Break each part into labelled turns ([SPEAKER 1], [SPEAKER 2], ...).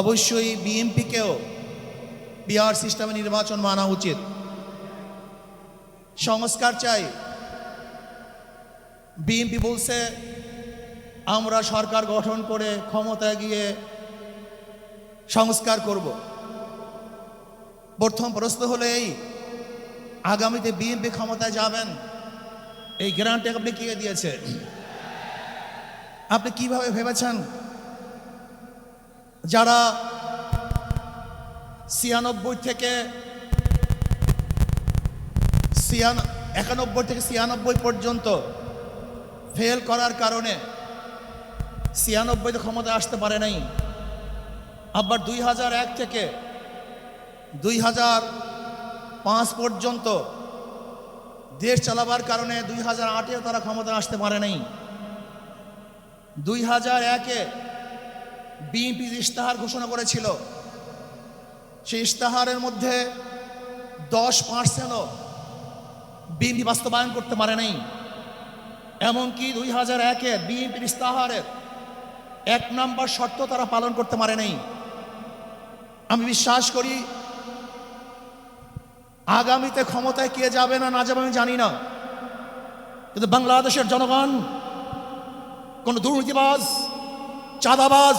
[SPEAKER 1] অবশ্যই বিএনপিকেও বিহার সিস্টেমে নির্বাচন মানা উচিত। সংস্কার চাই। বিএনপি বলছে, আমরা সরকার গঠন করে ক্ষমতায় গিয়ে সংস্কার করব। প্রথম প্রশ্ন হলো এই, আগামীতে বিএনপি ক্ষমতায় যাবেন? এই গ্যারান্টি আপনি কে দিয়েছে? আপনি কীভাবে ভেবেছেন? যারা ছিয়ানব্বই থেকে ছিয়ান একানব্বই থেকে ছিয়ানব্বই পর্যন্ত ফেল করার কারণে ছিয়ানব্বইতে ক্ষমতায় আসতে পারে নাই। আবার দুই হাজার এক থেকে দুই হাজার পাঁচ পর্যন্ত দেশ চালাবার কারণে দুই হাজার আটেও তারা ক্ষমতায় আসতে পারে নাই। দুই হাজার একে বিএনপি ইশতেহার ঘোষণা করেছিল, সেই ইশতেহারের মধ্যে দশ পার্সেন্টও বিএনপি বাস্তবায়ন করতে পারে নাই। এমনকি দুই হাজার একের বিএনপির ইশতেহারের এক নম্বর শর্ত তারা পালন করতে পারে নাই। আমি বিশ্বাস করি, আগামীতে ক্ষমতায় কে যাবে না না যাবে আমি জানি না। কিন্তু বাংলাদেশের জনগণ, কোন দুর্নীতিবাজ, চাঁদাবাজ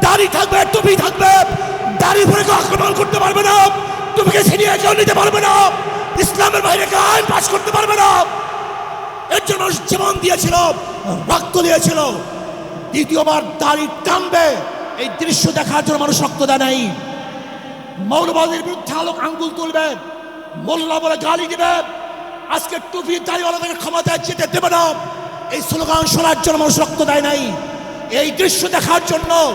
[SPEAKER 1] দাড়ি থাকবে, টুপি থাকবে। দাড়ি পরে কেউ আক্রমণ করতে পারবে না। টুপিকে ছিনিয়ে কেউ নিতে পারবে না। ইসলামের বাইরে কেউ আইন পাস করতে পারবে না। এর জন্য জীবন দিয়েছিল, রক্ত দিয়েছিল। দ্বিতীয়বার দাড়ি টানবে। এই দৃশ্য দেখার জন্য মানুষ রক্ত দেয় নাই। মৌলবাদীর বিরুদ্ধে আলোক আঙ্গুল তুলবে। মোল্লা বলে গালি দিবে। আজকে টুপি দাড়িওয়ালাদের ক্ষমতায় যেতে দেবে না। এই স্লোগান শোনার জন্য মানুষ রক্ত দেয় নাই। এই দৃশ্য দেখার জন্য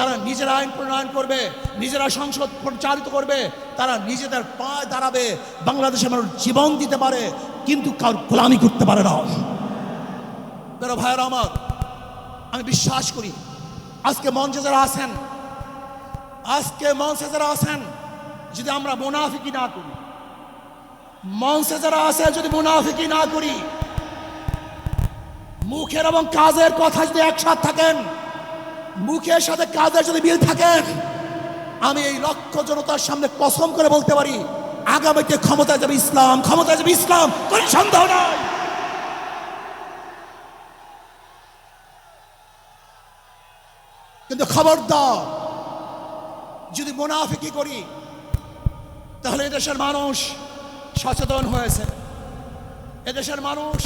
[SPEAKER 1] তারা নিজেরা আইন প্রণয়ন করবে, নিজেরা সংসদ পরিচালিত করবে, তারা নিজেদের পায়ে দাঁড়াবে বাংলাদেশের মানুষ জীবন দিতে পারে, কিন্তু কার গোলামি করতে পারে না। বেরো ভাইয়ের আমার, আমি বিশ্বাস করি, আজকে মঞ্চে যারা আছেন, আজকে মঞ্চে যারা আছেন, যদি আমরা মুনাফিকি না করি, মঞ্চে যারা আছেন যদি মুনাফিকি না করি, মুখের এবং কাজের কথা যদি একসাথ থাকেন মুখের সাথে কাজের যদি মিল থাকেন আমি এই লক্ষ জনতার সামনে কসম করে বলতে পারি, আগামীতে ক্ষমতায় যাবে ইসলাম, ক্ষমতায় যাবে ইসলাম, কোনো সন্দেহ নাই। কিন্তু খবরদার, যদি মুনাফিকি করি, তাহলে এদেশের মানুষ সচেতন হয়েছে। এদেশের মানুষ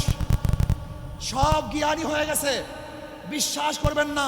[SPEAKER 1] সব জ্ঞানী হয়ে গেছে। বিশ্বাস করবেন না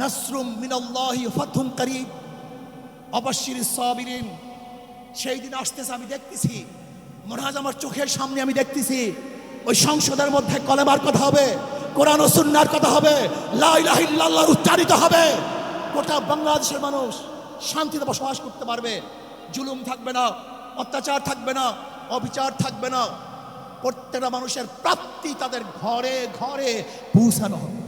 [SPEAKER 1] নাসরুম মিনাল্লাহি ফাতহুন করিব অবশ্যির সাবিরিন, সেই দিন আসতেছে আমি দেখতেছি। মহারাজ আমার চোখের সামনে আমি দেখতেছি। ওই সংসদের মধ্যে কলেমার কথা হবে, কোরআন ও সুন্নার কথা হবে, লা ইলাহা ইল্লাল্লাহর উচ্চারিত হবে। গোটা বাংলাদেশের মানুষ শান্তিতে বসবাস করতে পারবে। জুলুম থাকবে না, অত্যাচার থাকবে না, অবিচার থাকবে না। প্রত্যেকটা মানুষের প্রাপ্তি তাদের ঘরে ঘরে পৌঁছানো হবে।